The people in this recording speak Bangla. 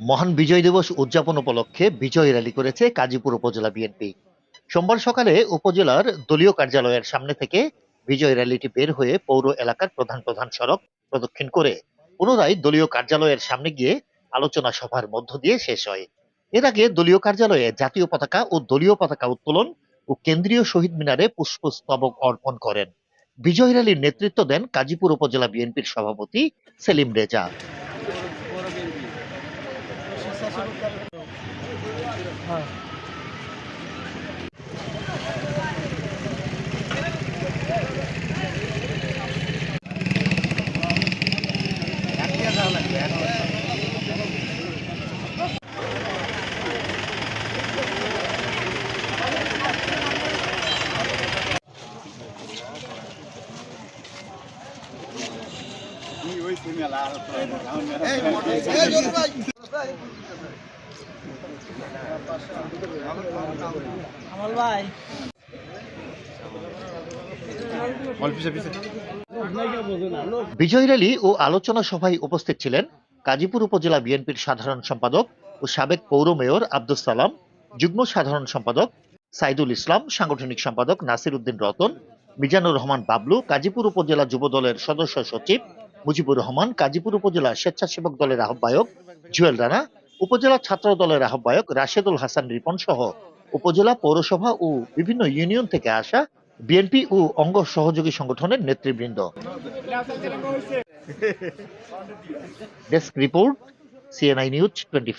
মহান বিজয় দিবস উদযাপন উপলক্ষে বিজয় র্যালি করেছে কাজীপুর উপজেলা বিএনপি। সোমবার সকালে উপজেলার দলীয় কার্যালয়ের সামনে থেকে বিজয় র্যালিটি বের হয়ে পৌর এলাকার প্রধান প্রধান সড়ক প্রদক্ষিণ করে পুনরায় দলীয় কার্যালয়ের সামনে গিয়ে আলোচনা সভার মধ্য দিয়ে শেষ হয়। এর আগে দলীয় কার্যালয়ে জাতীয় পতাকা ও দলীয় পতাকা উত্তোলন ও কেন্দ্রীয় শহীদ মিনারে পুষ্পস্তবক অর্পণ করেন। বিজয় র্যালির নেতৃত্ব দেন কাজীপুর উপজেলা বিএনপির সভাপতি সেলিম রেজা। हां Ei, motor, ei, motor, ei. আমল ভাই। বিজয় র্যালি ও আলোচনা সভায় উপস্থিত ছিলেন গাজীপুর উপজেলা বিএনপির সাধারণ সম্পাদক ও সাবেক পৌর মেয়র আব্দুস সালাম যুগ্ম সাধারণ সম্পাদক সাইদুল ইসলাম সাংগঠনিক সম্পাদক নাসির উদ্দিন রতন মিজানুর রহমান বাবলু গাজীপুর উপজেলা যুব দলের সদস্য সচিব মুজিবুর রহমান গাজীপুর উপজেলা স্বেচ্ছাসেবক দলের আহ্বায়ক জুয়েল রানা উপজেলা ছাত্র দলের আহ্বায়ক রাশেদুল হাসান রিপন সহ উপজেলা পৌরসভা ও বিভিন্ন ইউনিয়ন থেকে আসা বিএনপি ও অঙ্গ সহযোগী সংগঠনের নেতৃবৃন্দ। Desk report CNI news twenty